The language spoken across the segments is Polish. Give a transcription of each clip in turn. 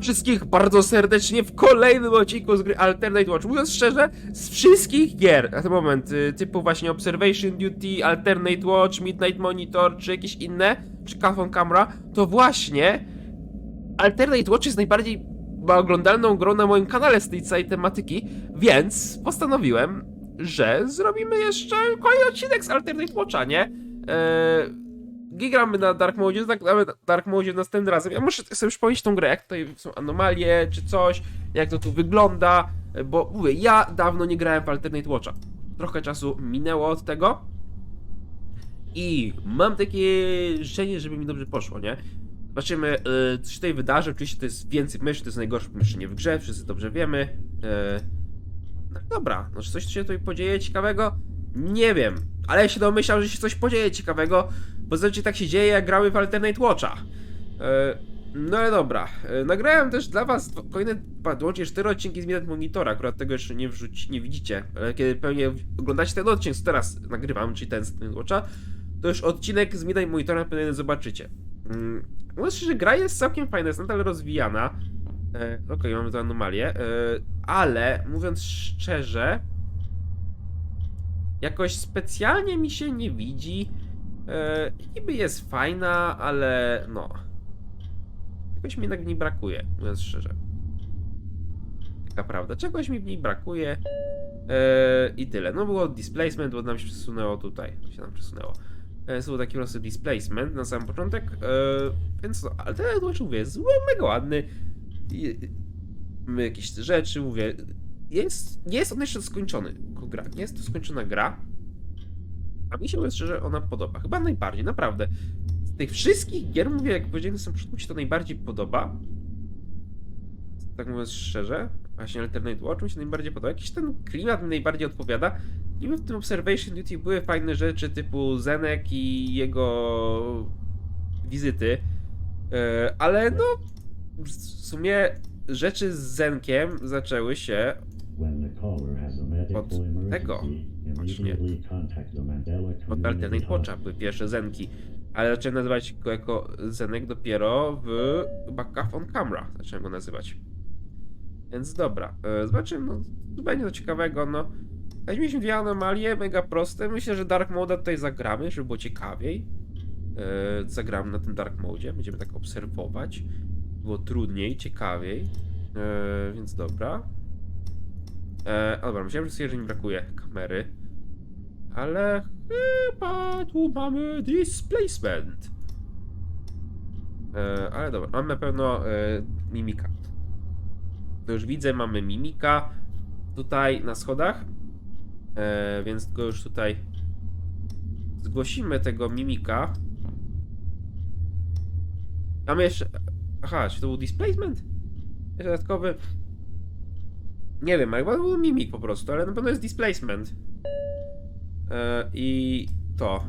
wszystkich bardzo serdecznie w kolejnym odcinku z gry Alternate Watch. Mówiąc szczerze, z wszystkich gier na ten moment, y, typu właśnie Observation Duty, Alternate Watch, Midnight Monitor, czy jakieś inne, czy Cafon Camera, to właśnie Alternate Watch jest najbardziej oglądalną grą na moim kanale z tej całej tematyki, więc postanowiłem, że zrobimy jeszcze kolejny odcinek z Alternate Watcha, nie? Eee, gramy na Dark Mode, zagramy na Dark Mode następnym razem. Ja muszę sobie przypomnieć tą grę, jak tutaj są anomalie czy coś, jak to tu wygląda, bo mówię, ja dawno nie grałem w Alternate Watcha. Trochę czasu minęło od tego i mam takie życzenie, żeby mi dobrze poszło, nie? Zobaczymy, yy, co się tutaj wydarzy. Oczywiście to jest więcej myszy, to jest najgorsze myszenie w grze, wszyscy dobrze wiemy. Yy, no dobra, no czy coś się tutaj podzieje ciekawego? Nie wiem, ale ja się domyślam, że się coś podzieje ciekawego, bo zazwyczaj tak się dzieje, jak grały w Alternate Watcha. E, no ale dobra, e, nagrałem też dla was kolejne, łącznie cztery odcinki z Midnight Monitora, akurat tego jeszcze nie wrzuci, nie widzicie, ale kiedy pewnie oglądacie ten odcinek, co teraz nagrywam, czyli ten z Watcha, to już odcinek z Midnight Monitora pewnie zobaczycie. Mm, Mówiąc szczerze, gra jest całkiem fajna, jest nadal rozwijana. E, Okej, mamy tu anomalię, ale mówiąc szczerze, jakoś specjalnie mi się nie widzi. E, niby jest fajna, ale no. Czegoś mi jednak w niej brakuje, mówiąc szczerze. Taka prawda, czegoś mi w niej brakuje. E, I tyle. No było displacement, bo nam się przesunęło tutaj. Się nam przesunęło. E, był taki po prostu displacement na sam początek. E, więc no, ale ten Watch mówię, jest mega ładny. I, mamy jakieś rzeczy, mówię. Jest, nie jest on jeszcze skończony gra. Nie jest to skończona gra. A mi się mówiąc szczerze, ona podoba. Chyba najbardziej, naprawdę. Z tych wszystkich gier, mówię, jak powiedziałem na samym początku, mi się to najbardziej podoba. Tak mówiąc szczerze, właśnie Alternate Watch mi się najbardziej podoba. Jakiś ten klimat mi najbardziej odpowiada. Niby w tym Observation Duty były fajne rzeczy typu Zenek i jego wizyty. E, ale no, w sumie rzeczy z Zenkiem zaczęły się Od tego od Alternate Watcha były pierwsze Zenki. Ale zacząłem nazywać go jako Zenek dopiero w Cuff on Camera. Zacząłem go nazywać. Więc dobra, e, zobaczymy, no, będzie to ciekawego, no. Weźmieliśmy dwie anomalie, mega proste. Myślę, że Dark Mode tutaj zagramy, żeby było ciekawiej. E, zagramy na tym Dark Mode, będziemy tak obserwować. Było trudniej, ciekawiej. E, więc dobra. E, dobra, myślałem, że mi brakuje kamery. Ale chyba tu mamy displacement. E, ale dobra, mamy na pewno e, mimika. To już widzę, mamy mimika tutaj na schodach. E, więc go już tutaj zgłosimy tego mimika. Mamy jeszcze. Aha, czy to był displacement? Dodatkowy. Nie wiem, chyba to był mimik po prostu, ale na pewno jest displacement. E, I to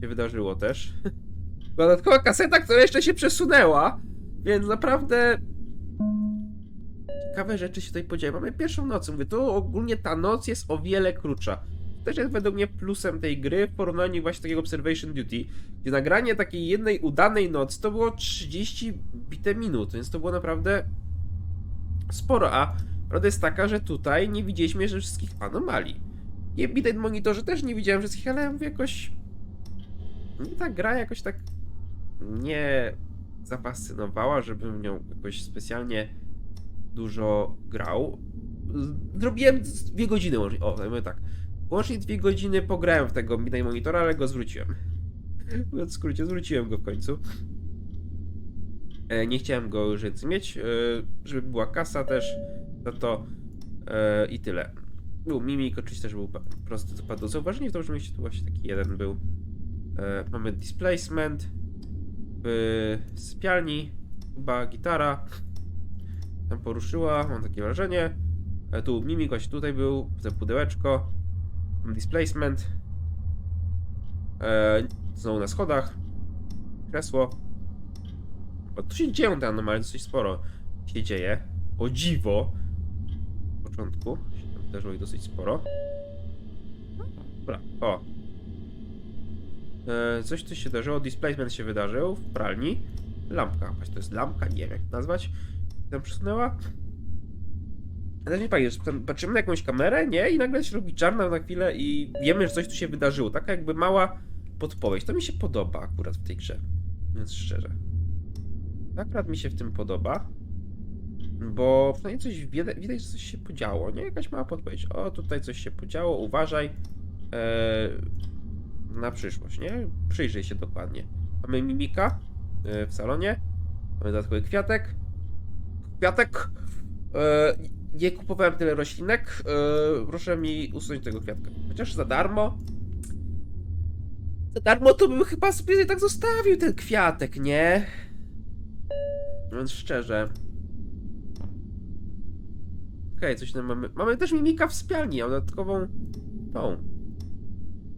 się wydarzyło też. Dodatkowa kaseta, która jeszcze się przesunęła, więc naprawdę ciekawe rzeczy się tutaj podzieją. Mamy pierwszą noc, mówię, tu ogólnie ta noc jest o wiele krótsza. To też jest według mnie plusem tej gry w porównaniu właśnie takiego Observation Duty, gdzie nagranie takiej jednej udanej nocy to było 30 bite minut, więc to było naprawdę sporo, a prawda jest taka, że tutaj nie widzieliśmy jeszcze wszystkich anomalii. I w Midnight Monitorze też nie widziałem wszystkich, ale mówię jakoś... Mnie ta gra jakoś tak nie zafascynowała, żebym nią jakoś specjalnie dużo grał. Zrobiłem dwie godziny łącznie, o, mówię tak. Łącznie dwie godziny pograłem w tego Midnight Monitora, ale go zwróciłem. Mówiąc w skrócie, zwróciłem go w końcu. E, nie chciałem go już więcej mieć, e, żeby była kasa też, no to e, i tyle. Był mimik, oczywiście też był prosty do, do zauważenia, w to, że mieście tu właśnie taki jeden był. E, mamy displacement w sypialni, chyba gitara tam poruszyła, mam takie wrażenie. E, tu mimik właśnie tutaj był, te pudełeczko, mam displacement. E, znowu na schodach, kresło. Bo tu się dzieją te anomalie, dosyć sporo się dzieje. O dziwo. W początku wydarzyło ich dosyć sporo. Dobra, o. E, coś tu się wydarzyło, displacement się wydarzył w pralni. lampka. Właśnie to jest lampka, nie wiem jak nazwać. Tam przesunęła. Ale nie pamiętam, patrzymy na jakąś kamerę, nie? I nagle się robi czarna na chwilę i wiemy, że coś tu się wydarzyło. Taka jakby mała podpowiedź. To mi się podoba akurat w tej grze. Więc szczerze. Akurat mi się w tym podoba. Bo przynajmniej coś widać, że coś się podziało, nie? Jakaś mała podpowiedź. O, tutaj coś się podziało, uważaj. Eee, na przyszłość, nie? Przyjrzyj się dokładnie. Mamy mimika e, w salonie. Mamy dodatkowy kwiatek. Kwiatek! E, nie kupowałem tyle roślinek. E, proszę mi usunąć tego kwiatka. Chociaż za darmo. Za darmo to bym chyba sobie tak zostawił ten kwiatek, nie? Więc szczerze. Okej, coś tam mamy. Mamy też mimika w spialni, a dodatkową tą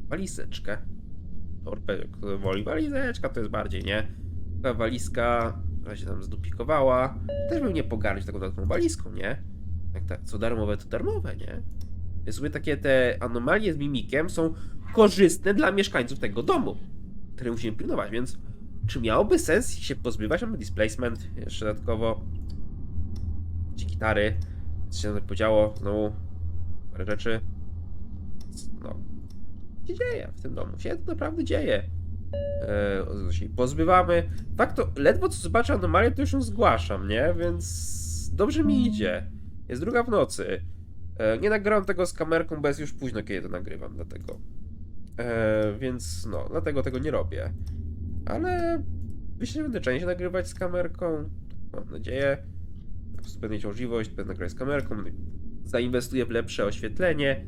walizeczkę. Torpę, kto woli walizeczka, to jest bardziej, nie? Taka walizka, się tam zdupikowała. Też bym nie pogardził taką dodatkową walizką, nie? Jak tak, co darmowe, to darmowe, nie? Więc sobie takie te anomalie z mimikiem są korzystne dla mieszkańców tego domu, które musimy pilnować, więc czy miałoby sens się pozbywać? Mamy displacement, jeszcze dodatkowo ci gitary, co się podziało, znowu parę rzeczy. No, się dzieje w tym domu? Się to naprawdę dzieje. Jej pozbywamy. Fakt to, ledwo co zobaczę anomalię, to już ją zgłaszam, nie? Więc dobrze mi idzie. Jest druga w nocy. E, nie nagrałem tego z kamerką, bo jest już późno, kiedy to nagrywam, dlatego. E, więc no, dlatego tego nie robię. Ale myślę, że będę częściej nagrywać z kamerką. Mam nadzieję. Po prostu będę mieć będę nagrywać z kamerką. Zainwestuję w lepsze oświetlenie.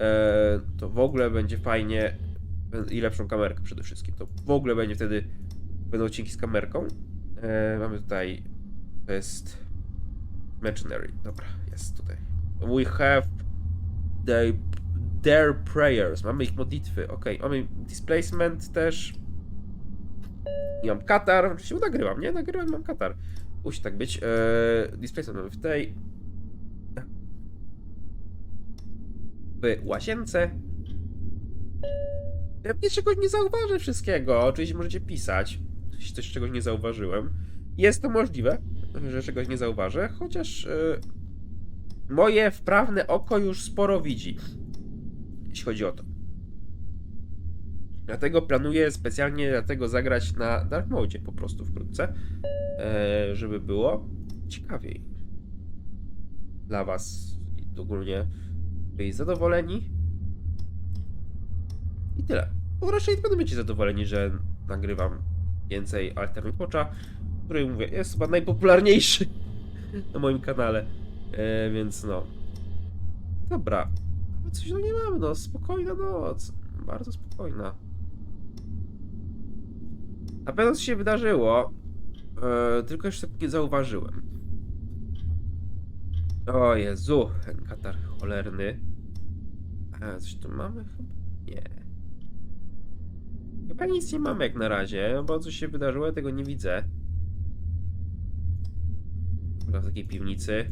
E, to w ogóle będzie fajnie. I lepszą kamerkę przede wszystkim. To w ogóle będzie wtedy. Będą odcinki z kamerką. E, mamy tutaj. To jest. Mercenary. Dobra, jest tutaj. We have they, their prayers. Mamy ich modlitwy. Ok, mamy displacement też. I mam katar. Oczywiście nagrywam, nie? Nagrywam, mam katar. Musi tak być. Eee, displacement mamy w tej. W łazience. Pewnie czegoś nie zauważę wszystkiego. Oczywiście możecie pisać, jeśli coś czegoś nie zauważyłem. Jest to możliwe, że czegoś nie zauważę, chociaż e, moje wprawne oko już sporo widzi, jeśli chodzi o to. Dlatego planuję specjalnie dlatego zagrać na Dark Mode po prostu wkrótce, e, żeby było ciekawiej dla was i ogólnie byli zadowoleni. I tyle. Bo raczej będą być zadowoleni, że nagrywam więcej Alternate Watcha, który mówię, jest chyba najpopularniejszy na moim kanale. E, więc no. Dobra. Coś no nie mamy, no. Spokojna noc. Bardzo spokojna. Na pewno coś się wydarzyło. E, tylko jeszcze nie zauważyłem. O Jezu, ten katar cholerny. A, coś tu mamy? Nie. Chyba nic nie mamy jak na razie, bo coś się wydarzyło, ja tego nie widzę. Chyba w takiej piwnicy.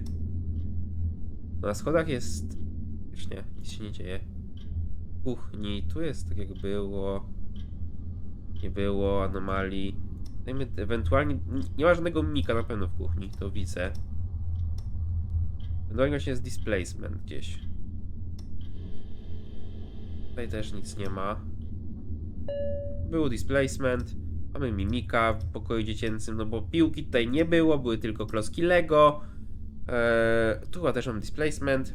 Na schodach jest... Już nie, nic się nie dzieje. Kuchni, tu jest tak jak było. Nie było anomalii. Dajmy, ewentualnie... Nie ma żadnego mimika na pewno w kuchni, to widzę. Ewentualnie właśnie jest displacement gdzieś. Tutaj też nic nie ma. Był displacement. Mamy mimika w pokoju dziecięcym, no bo piłki tutaj nie było, były tylko klocki Lego. Eee, tu chyba też mam displacement.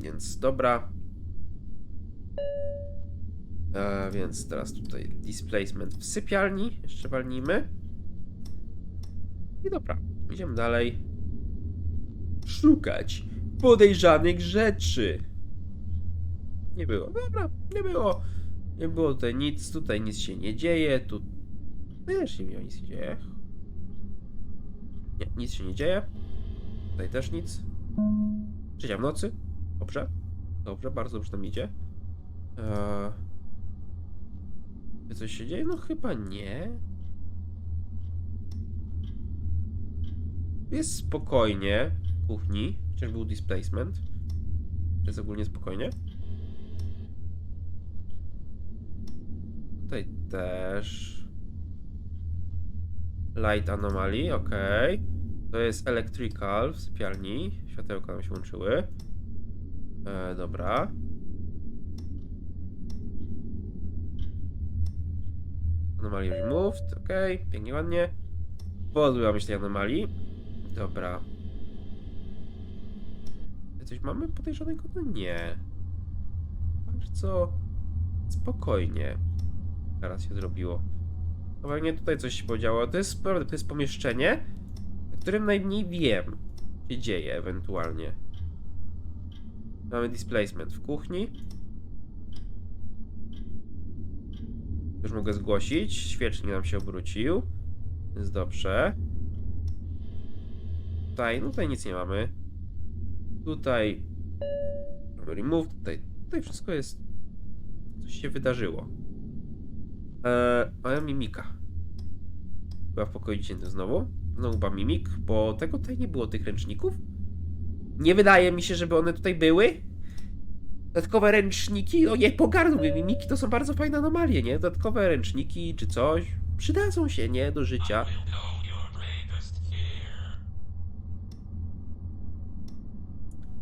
Więc dobra. Eee, więc teraz tutaj displacement w sypialni. Jeszcze walnijmy. I dobra, idziemy dalej. Szukać podejrzanych rzeczy. Nie było. Dobra, nie było. Nie było tutaj nic, tutaj nic się nie dzieje, tu też nie miało nic się dzieje. Nie, nic się nie dzieje. Tutaj też nic. Trzecia w nocy. Dobrze. Dobrze, bardzo dobrze tam idzie. Eee... Coś się dzieje? No chyba nie. Jest spokojnie w kuchni, chociaż był displacement. Jest ogólnie spokojnie. Tutaj też. Light anomaly, okej. To jest electrical w sypialni. Światełka nam się łączyły. E, dobra. Anomaly removed, okej. Pięknie, ładnie. Pozbyłam się tej anomalii. Dobra. Coś mamy podejrzanego? No nie. Bardzo spokojnie. Teraz się zrobiło. No pewnie tutaj coś się podziało. To jest, to jest pomieszczenie, w którym najmniej wiem, co się dzieje ewentualnie. Mamy displacement w kuchni. Już mogę zgłosić. Świecznik nam się obrócił. Jest dobrze. Tutaj, no tutaj nic nie mamy. Tutaj remove, tutaj, tutaj wszystko jest. Coś się wydarzyło. Eee, ale mimika. Była w pokoju dziennym znowu. Znowu była mimik, bo tego tutaj nie było tych ręczników. Nie wydaje mi się, żeby one tutaj były. Dodatkowe ręczniki, no nie pogardłby mimiki, to są bardzo fajne anomalie, nie? Dodatkowe ręczniki czy coś przydadzą się, nie? Do życia.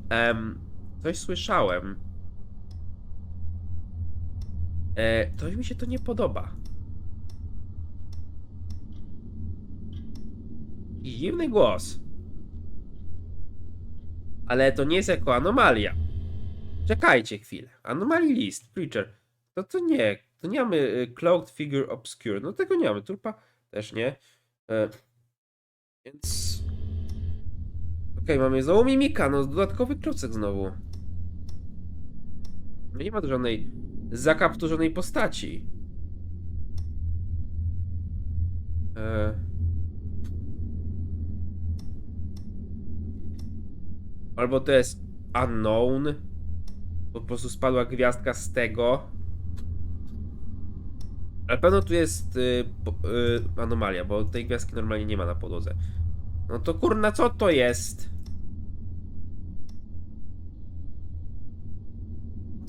Em, coś słyszałem. E, coś mi się to nie podoba. I głos. Ale to nie jest jako anomalia. Czekajcie chwilę. Anomaly list, preacher. To to nie. To nie mamy y, cloaked figure obscure. No tego nie mamy. Turpa też nie. E, więc. Okej, mamy znowu mimika. No dodatkowy klocek znowu. No nie ma tu żadnej zakapturzonej postaci. E... Albo to jest unknown. Po prostu spadła gwiazdka z tego. Ale pewno tu jest y, y, anomalia, bo tej gwiazdki normalnie nie ma na podłodze. No to kurna, co to jest?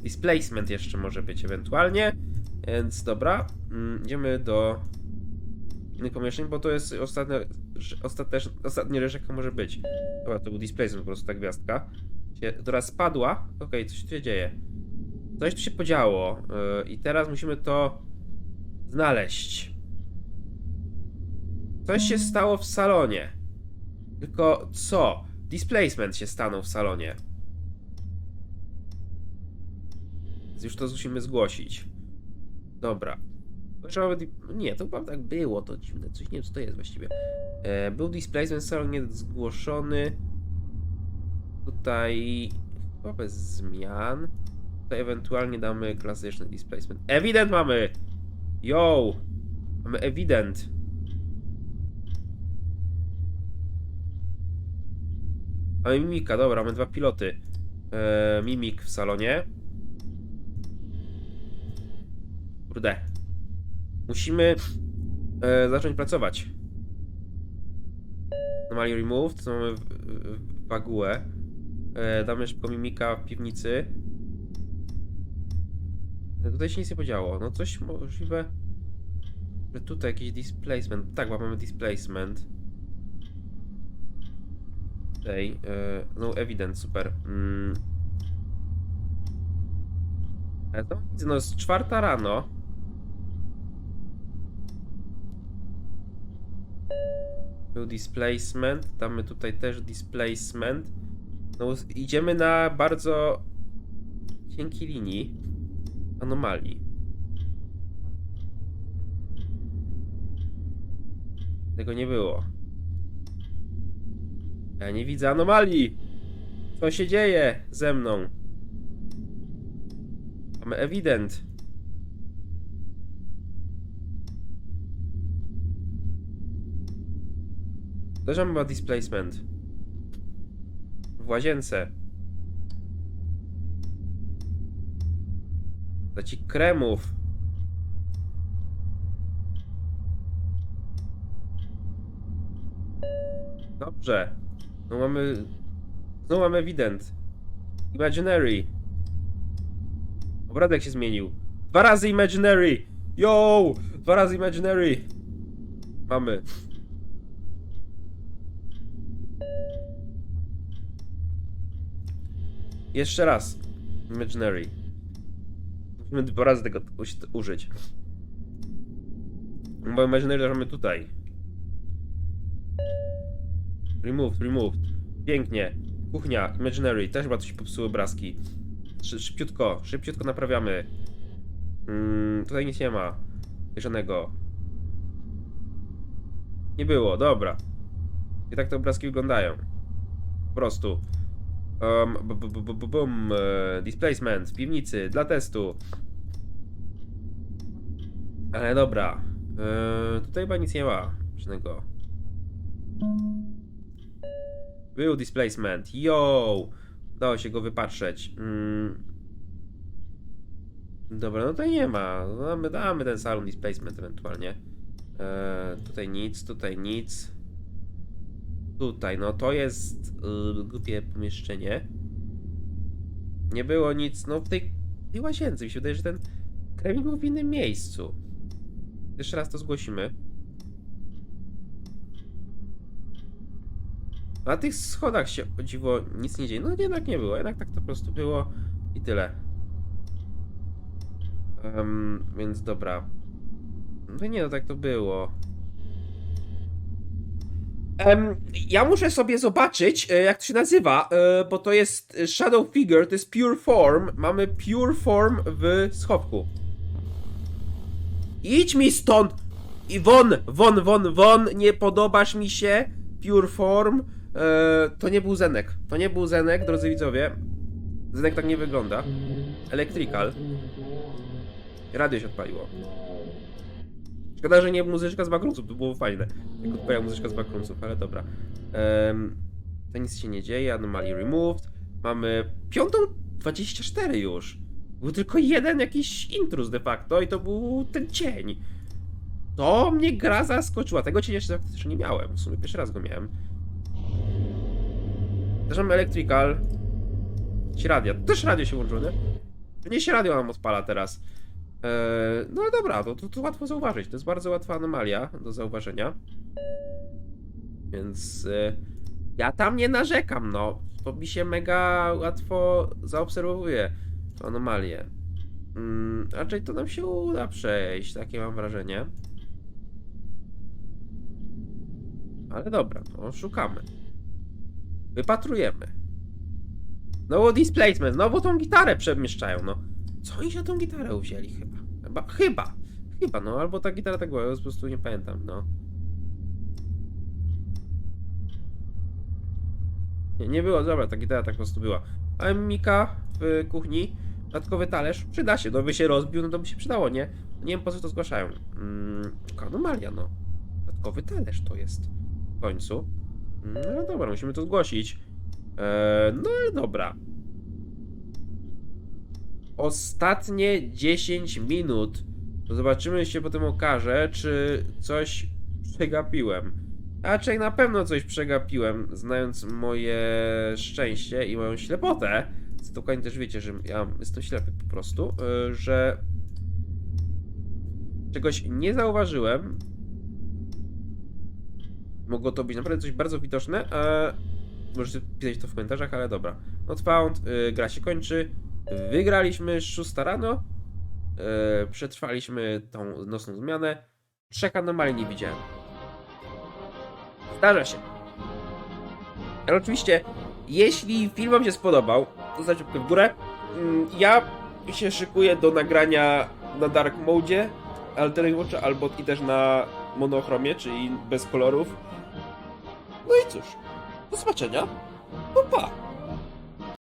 Displacement jeszcze może być ewentualnie. Więc dobra, mm, idziemy do innych pomieszczeń, bo to jest ostatnia, ostateczna, ostatnia rzecz, jaka może być. Dobra, to był displacement, po prostu ta gwiazdka. Się, spadła. Okej, coś tu się dzieje. Coś tu się podziało. Yy, I teraz musimy to znaleźć. Coś się stało w salonie. Tylko co? Displacement się stanął w salonie. Więc już to musimy zgłosić. Dobra. Nie, to chyba tak było, to dziwne, coś nie wiem co to jest właściwie. E, był displacement salonie zgłoszony. Tutaj chyba bez zmian. Tutaj ewentualnie damy klasyczny displacement. Evident mamy! Yo! Mamy evident. Mamy mimika, dobra, mamy dwa piloty. E, mimik w salonie. Kurde. Musimy e, zacząć pracować. Normally removed, co mamy w, w, wagułę. E, damy szybko mimika w piwnicy. E, Tutaj się nic nie podziało. No coś możliwe, że tutaj jakiś displacement. Tak, mamy displacement. Tutaj, e, no evident, super. Mm. Ale to widzę, no jest czwarta rano. Był displacement, damy tutaj też displacement. No idziemy na bardzo cienkiej linii anomalii. Tego nie było. Ja nie widzę anomalii. Co się dzieje ze mną? Mamy ewident. Chyba displacement. W łazience. Leci kremów. Dobrze. No mamy... Znowu mamy ewident. Imaginary. Obradek się zmienił. Dwa razy imaginary! Yo! Dwa razy imaginary! Mamy. Jeszcze raz. Imaginary. Musimy dwa razy tego użyć. Bo Imaginary mamy tutaj. Removed, removed. Pięknie. Kuchnia, Imaginary. Też chyba tu się popsuły obrazki. Szy szybciutko, szybciutko naprawiamy. Mm, tutaj nic nie ma. Żadnego. Nie było, dobra. I tak te obrazki wyglądają. Po prostu. Um, bu- bu- bu- bu- bu- bum, e, displacement w piwnicy dla testu. Ale dobra. E, tutaj chyba nic nie ma. Żadnego. Był displacement. Yo! Dało się go wypatrzeć. Mm. Dobra, no tutaj nie ma. Damy, damy ten salon displacement ewentualnie. E, tutaj nic, tutaj nic. Tutaj, no to jest yy, głupie pomieszczenie. Nie było nic, no w tej, tej łazience. Mi się wydaje, że ten kremik był w innym miejscu. Jeszcze raz to zgłosimy. Na tych schodach się o dziwo nic nie dzieje. No jednak nie było, jednak tak to po prostu było i tyle. Em, więc dobra. No nie, no tak to było. Ja muszę sobie zobaczyć, e, jak to się nazywa, e, bo to jest Shadow Figure, to jest Pure Form. Mamy Pure Form w schowku. Idź mi stąd! I won, won, won, won, nie podobasz mi się. Pure Form. E, to nie był Zenek. To nie był Zenek, drodzy widzowie. Zenek tak nie wygląda. Electrical. Radio się odpaliło. Szkoda, że nie muzyczka z backroomsów, to było fajne. Jak odpaliła muzyczka z backroomsów, ale dobra. Um, to nic się nie dzieje, anomaly removed. Mamy piątą 24 już. Był tylko jeden jakiś intrus de facto i to był ten cień. To mnie gra zaskoczyła. Tego cienia jeszcze nie miałem. W sumie pierwszy raz go miałem. Też mamy electrical. Ci radia. Też radio się włączyło, nie? Nie się radio nam odpala teraz. Eee, no dobra, to, to, to łatwo zauważyć. To jest bardzo łatwa anomalia do zauważenia. Więc e, ja tam nie narzekam, no. To mi się mega łatwo zaobserwowuje anomalię. Mm, raczej to nam się uda przejść, takie mam wrażenie. Ale dobra, to szukamy. Wypatrujemy. Znowu displacement, znowu tą gitarę przemieszczają, no. Co oni się tą gitarę wzięli chyba? Chyba, chyba, chyba, no, albo ta gitara tak była, ja po prostu nie pamiętam, no. Nie, nie było, dobra, ta gitara tak po prostu była. Ale Mika w kuchni, dodatkowy talerz, przyda się, no by się rozbił, no to by się przydało, nie? Nie wiem po co to zgłaszają. Mm, taka anomalia, no. Dodatkowy talerz to jest. W końcu. No dobra, musimy to zgłosić. Eee, no dobra. Ostatnie 10 minut. Zobaczymy się potem okaże, czy coś przegapiłem. Raczej na pewno coś przegapiłem, znając moje szczęście i moją ślepotę. Dokładnie też wiecie, że ja jestem ślepy po prostu, yy, że czegoś nie zauważyłem. Mogło to być naprawdę coś bardzo widoczne. Możecie pisać to w komentarzach, ale dobra. Not found, yy, gra się kończy. Wygraliśmy 6 rano. Yy, przetrwaliśmy tą nocną zmianę. Trzech anomalii nie widziałem. Zdarza się. Ale oczywiście, jeśli film Wam się spodobał, to łapkę w górę. Mm, Ja się szykuję do nagrania na Dark Mode, Alternate Watcha, albo i też na monochromie, czyli bez kolorów. No i cóż, do zobaczenia. Pa, pa.